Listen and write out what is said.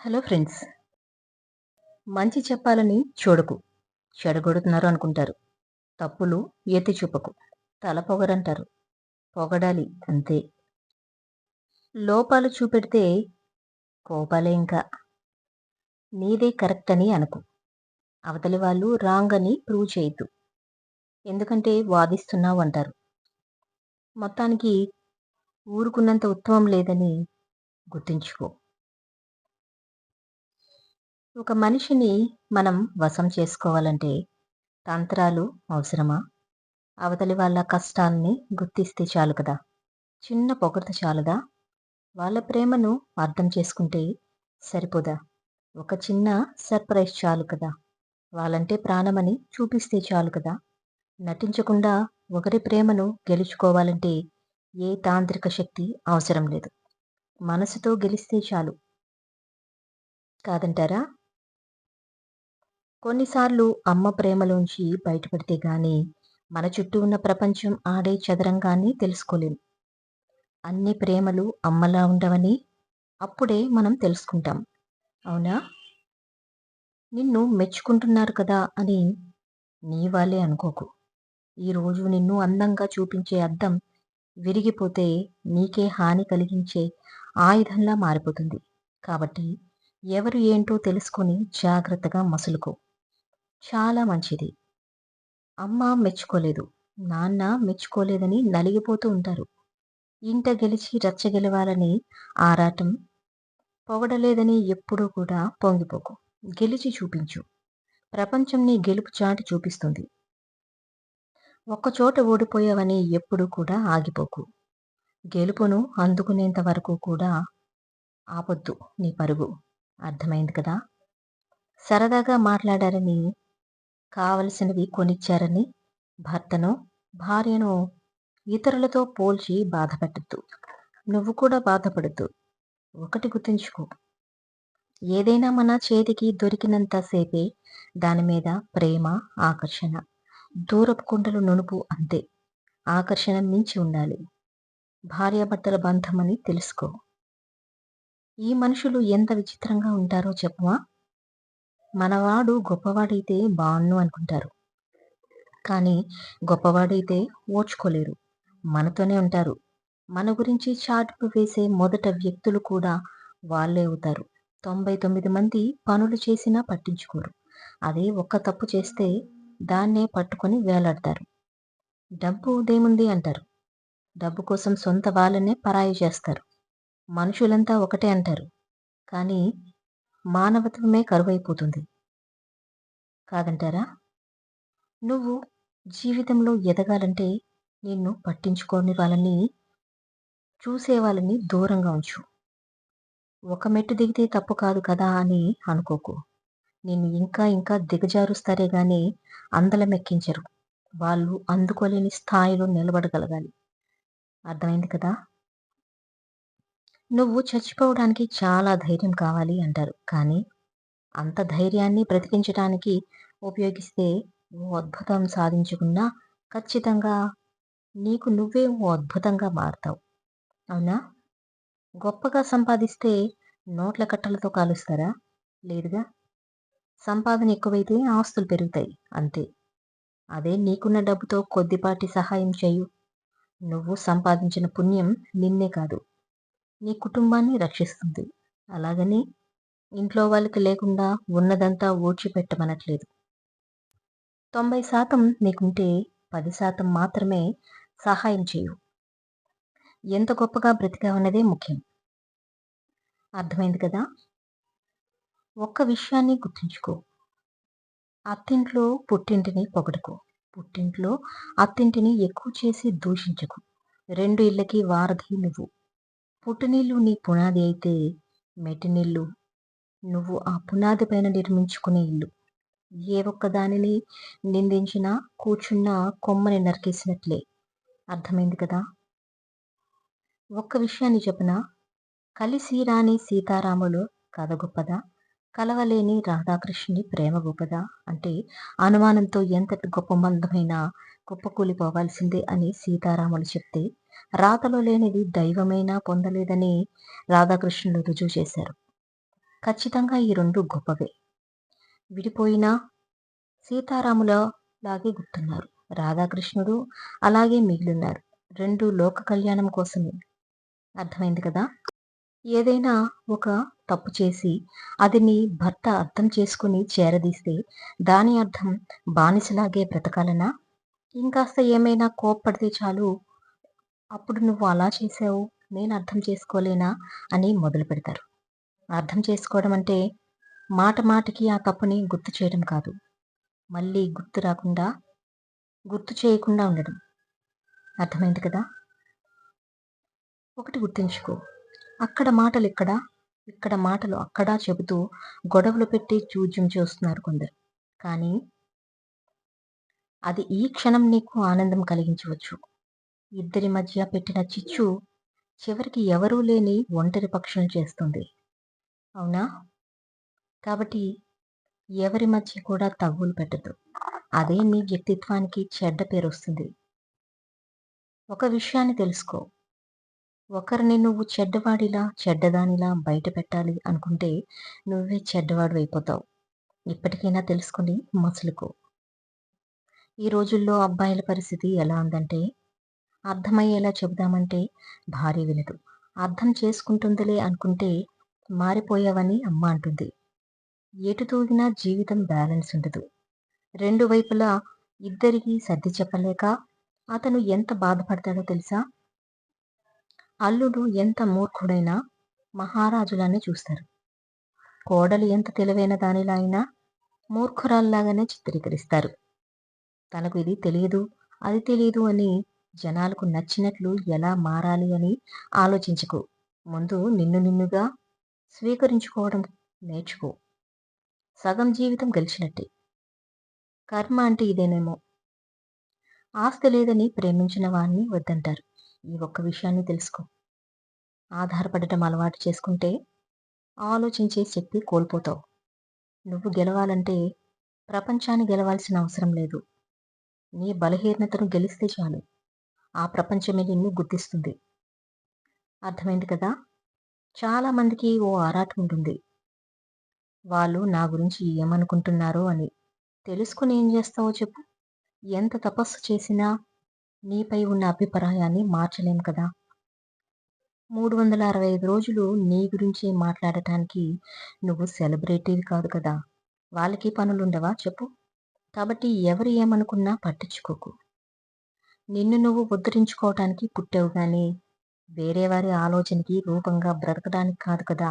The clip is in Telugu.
Hello friends. మంచి చెప్పాలని చూడకు చెడగొడుతున్నారు అనుకుంటారు. తప్పులు ఎత్తి చూపకు తల పొగరంటారు. పొగడాలి అంతే. లోపాలు చూపెడితే కోపాలే ఇంకా. నీదే కరెక్ట్ అని అనుకు. అవతలి వాళ్ళు రాంగ్ అని ప్రూవ్ చేయొద్దు. ఎందుకంటే వాదిస్తున్నావు అంటారు. మొత్తానికి ఊరుకున్నంత ఉత్తమం లేదని గుర్తుంచుకో. ఒక మనిషిని మనం వశం చేసుకోవాలంటే తంత్రాలు అవసరమా? అవతలి వాళ్ళ కష్టాన్ని గుర్తిస్తే చాలు కదా. చిన్న పొగడత చాలుదా? వాళ్ళ ప్రేమను అర్థం చేసుకుంటే సరిపోదా? ఒక చిన్న సర్ప్రైజ్ చాలు కదా. వాళ్ళంటే ప్రాణమని చూపిస్తే చాలు కదా. నటించకుండా ఒకరి ప్రేమను గెలుచుకోవాలంటే ఏ తాంత్రిక శక్తి అవసరం లేదు. మనసుతో గెలిస్తే చాలు. కాదంటారా? కొన్నిసార్లు అమ్మ ప్రేమలోంచి బయటపడితే గాని మన చుట్టూ ఉన్న ప్రపంచం ఆడే చదరంగాన్ని తెలుసుకోలేం. అన్ని ప్రేమలు అమ్మలా ఉండవని అప్పుడే మనం తెలుసుకుంటాం. అవునా? నిన్ను మెచ్చుకుంటున్నారు కదా అని నీ వాళ్ళే అనుకోకు. ఈరోజు నిన్ను అందంగా చూపించే అద్దం విరిగిపోతే నీకే హాని కలిగించే ఆయుధంలా మారిపోతుంది. కాబట్టి ఎవరు ఏంటో తెలుసుకొని జాగ్రత్తగా మసులుకో. చాలా మంచిది. అమ్మ మెచ్చుకోలేదు నాన్న మెచ్చుకోలేదని నలిగిపోతూ ఉంటారు. ఇంట గెలిచి రచ్చ గెలవాలని ఆరాటం పొగడలేదని ఎప్పుడూ కూడా పొంగిపోకు. గెలిచి చూపించు. ప్రపంచం నీ గెలుపు చాటి చూపిస్తుంది. ఒక్కచోట ఓడిపోయావని ఎప్పుడూ కూడా ఆగిపోకు. గెలుపును అందుకునేంత వరకు కూడా ఆపొద్దు నీ పరుగు. అర్థమైంది కదా? సరదాగా మాట్లాడారని కావలసినవి కొనిచ్చారని భర్తను భార్యను ఇతరులతో పోల్చి బాధపెట్టద్దు. నువ్వు కూడా బాధపడద్దు. ఒకటి గుర్తుంచుకో. ఏదైనా మన చేతికి దొరికినంతసేపే దాని మీద ప్రేమ ఆకర్షణ దూరపు కుండలు నునుపు అంతే. ఆకర్షణ మించి ఉండాలి. భార్యాభర్తల బంధమని తెలుసుకో. ఈ మనుషులు ఎంత విచిత్రంగా ఉంటారో చెప్పమా? మనవాడు గొప్పవాడైతే బాగుండు అనుకుంటారు. కానీ గొప్పవాడైతే ఓర్చుకోలేరు మనతోనే ఉంటారు. మన గురించి చాటుపు వేసే మొదట వ్యక్తులు కూడా వాళ్ళే అవుతారు. తొంభై తొమ్మిది మంది పనులు చేసినా పట్టించుకోరు. అదే ఒక్క తప్పు చేస్తే దాన్నే పట్టుకొని వేలాడతారు. డబ్బు దేముంది అంటారు. డబ్బు కోసం సొంత వాళ్ళనే పరాయి చేస్తారు. మనుషులంతా ఒకటే అంటారు. కానీ మానవత్వమే కరువైపోతుంది. కాదంటారా? నువ్వు జీవితంలో ఎదగాలంటే నిన్ను పట్టించుకోని వాళ్ళని చూసే వాళ్ళని దూరంగా ఉంచు. ఒక మెట్టు దిగితే తప్పు కాదు కదా అని అనుకోకు. నిన్ను ఇంకా ఇంకా దిగజారుస్తారే గాని అందలమెక్కించరు వాళ్ళు అందుకోలేని స్థాయిలో నిలబడగలగాలి. అర్థమైంది కదా? నువ్వు చచ్చిపోవడానికి చాలా ధైర్యం కావాలి అంటారు. కానీ అంత ధైర్యాన్ని బ్రతికించడానికి ఉపయోగిస్తే ఓ అద్భుతం సాధించుకున్నా ఖచ్చితంగా నీకు నువ్వే ఓ అద్భుతంగా మారుతావు. అవునా? గొప్పగా సంపాదిస్తే నోట్ల కట్టలతో కాలుస్తారా? లేదుగా? సంపాదన ఎక్కువైతే ఆస్తులు పెరుగుతాయి అంతే. అదే నీకున్న డబ్బుతో కొద్దిపాటి సహాయం చేయు. నువ్వు సంపాదించిన పుణ్యం నిన్నే కాదు. నీ కుటుంబాన్ని రక్షిస్తుంది. అలాగని ఇంట్లో వాళ్ళకి లేకుండా ఉన్నదంతా ఊడ్చిపెట్టమనట్లేదు. తొంభై శాతం నీకుంటే పది శాతం మాత్రమే సహాయం చేయు ఎంత గొప్పగా బ్రతికావన్నదే ముఖ్యం. అర్థమైంది కదా? ఒక్క విషయాన్ని గుర్తుంచుకో. అత్తింట్లో పుట్టింటిని పొగడుకో. పుట్టింట్లో అత్తింటిని ఎక్కువ చేసి దూషించకు. రెండు ఇళ్ళకి వారధి నువ్వు. పుట్టినీళ్ళు నీ పునాది అయితే మెటినీళ్ళు నువ్వు ఆ పునాది పైన నిర్మించుకునే ఇల్లు. ఏ ఒక్క దానిని నిందించినా కూర్చున్న కొమ్మని నరికేసినట్లే. అర్థమైంది కదా? ఒక్క విషయాన్ని చెప్పిన? కలిసి రాని సీతారాములు కథ గొప్పదా? కలవలేని రాధాకృష్ణుని ప్రేమ గొప్పదా? అంటే అనుమానంతో ఎంతటి గొప్ప మందమైనా కుప్పకూలిపోవాల్సిందే అని సీతారాములు చెప్తే రాతలో లేనిది దైవమైనా పొందలేదని రాధాకృష్ణులు రుజువు చేశారు. ఖచ్చితంగా ఈ రెండు గొప్పవే. విడిపోయినా సీతారాముల లాగే గుర్తున్నారు. రాధాకృష్ణుడు అలాగే మిగిలిన్నారు రెండు లోక కళ్యాణం కోసమే. అర్థమైంది కదా? ఏదైనా ఒక తప్పు చేసి అది నీ భర్త అర్థం చేసుకుని చేరదీస్తే దాని అర్థం బానిసలాగే బ్రతకాలనా? ఇంకాస్త ఏమైనా కోప్పడితే చాలు అప్పుడు నువ్వు అలా చేసావు నేను అర్థం చేసుకోలేనా అని మొదలు పెడతారు. అర్థం చేసుకోవడం అంటే మాట మాటకి ఆ తప్పుని గుర్తు చేయడం కాదు. మళ్ళీ గుర్తు రాకుండా గుర్తు చేయకుండా ఉండడం. అర్థమైంది కదా? ఒకటి గుర్తుంచుకో. అక్కడ మాటలు ఇక్కడ ఇక్కడ మాటలు అక్కడ చెబుతూ గొడవలు పెట్టి చూజ్యం చేస్తున్నారు కొందరు. కానీ అది ఈ క్షణం నీకు ఆనందం కలిగించవచ్చు. ఇద్దరి మధ్య పెట్టిన చిచ్చు చివరికి ఎవరూ లేని ఒంటరి పక్షులు చేస్తుంది. అవునా? కాబట్టి ఎవరి మధ్య కూడా తగ్గులు పెట్టదు. అదే మీ వ్యక్తిత్వానికి చెడ్డ పేరు వస్తుంది. ఒక విషయాన్ని తెలుసుకో. ఒకరిని నువ్వు చెడ్డవాడిలా చెడ్డదానిలా బయట పెట్టాలి అనుకుంటే నువ్వే చెడ్డవాడు అయిపోతావు. ఇప్పటికైనా తెలుసుకుని మసులుకో. ఈ రోజుల్లో అబ్బాయిల పరిస్థితి ఎలా ఉందంటే అర్థమయ్యేలా చెబుదామంటే భార్య వినదు. అర్థం చేసుకుంటుందిలే అనుకుంటే మారిపోయావని అమ్మ అంటుంది. ఎటు తూగినా జీవితం బ్యాలెన్స్ ఉండదు. రెండు వైపులా ఇద్దరికీ సర్ది చెప్పలేక అతను ఎంత బాధపడతాడో తెలుసా? అల్లుడు ఎంత మూర్ఖుడైనా మహారాజులానే చూస్తారు. కోడలు ఎంత తెలివైన దానిలా అయినా మూర్ఖురాల్లాగానే చిత్రీకరిస్తారు. తనకు ఇది తెలియదు అది తెలియదు అని జనాలకు నచ్చినట్లు ఎలా మారాలి అని ఆలోచించకు. ముందు నిన్ను నిన్నుగా స్వీకరించుకోవడం నేర్చుకో. సగం జీవితం గెలిచినట్టే. కర్మ అంటే ఇదేనేమో. ఆస్తి లేదని ప్రేమించిన వాణ్ణి వద్దంటారు. ఈ ఒక్క విషయాన్ని తెలుసుకో. ఆధారపడటం అలవాటు చేసుకుంటే ఆలోచించే శక్తి కోల్పోతావు. నువ్వు గెలవాలంటే ప్రపంచాన్ని గెలవాల్సిన అవసరం లేదు. నీ బలహీనతను గెలిస్తే చాలు. ఆ ప్రపంచమే నిన్ను గుర్తిస్తుంది. అర్థమైంది కదా? చాలామందికి ఓ ఆరాటం ఉంటుంది. వాళ్ళు నా గురించి ఏమనుకుంటున్నారో అని తెలుసుకుని ఏం చేస్తావో చెప్పు. ఎంత తపస్సు చేసినా నీపై ఉన్న అభిప్రాయాన్ని మార్చలేం కదా? మూడు వందల అరవై ఐదు రోజులు నీ గురించి మాట్లాడటానికి నువ్వు సెలబ్రిటీ కాదు కదా? వాళ్ళకి పనులుండవా చెప్పు. కాబట్టి ఎవరు ఏమనుకున్నా పట్టించుకోకు. నిన్ను నువ్వు ఉద్ధరించుకోవటానికి పుట్టావు కానీ వేరే వారి ఆలోచనకి రూపంగా బ్రతకడానికి కాదు కదా.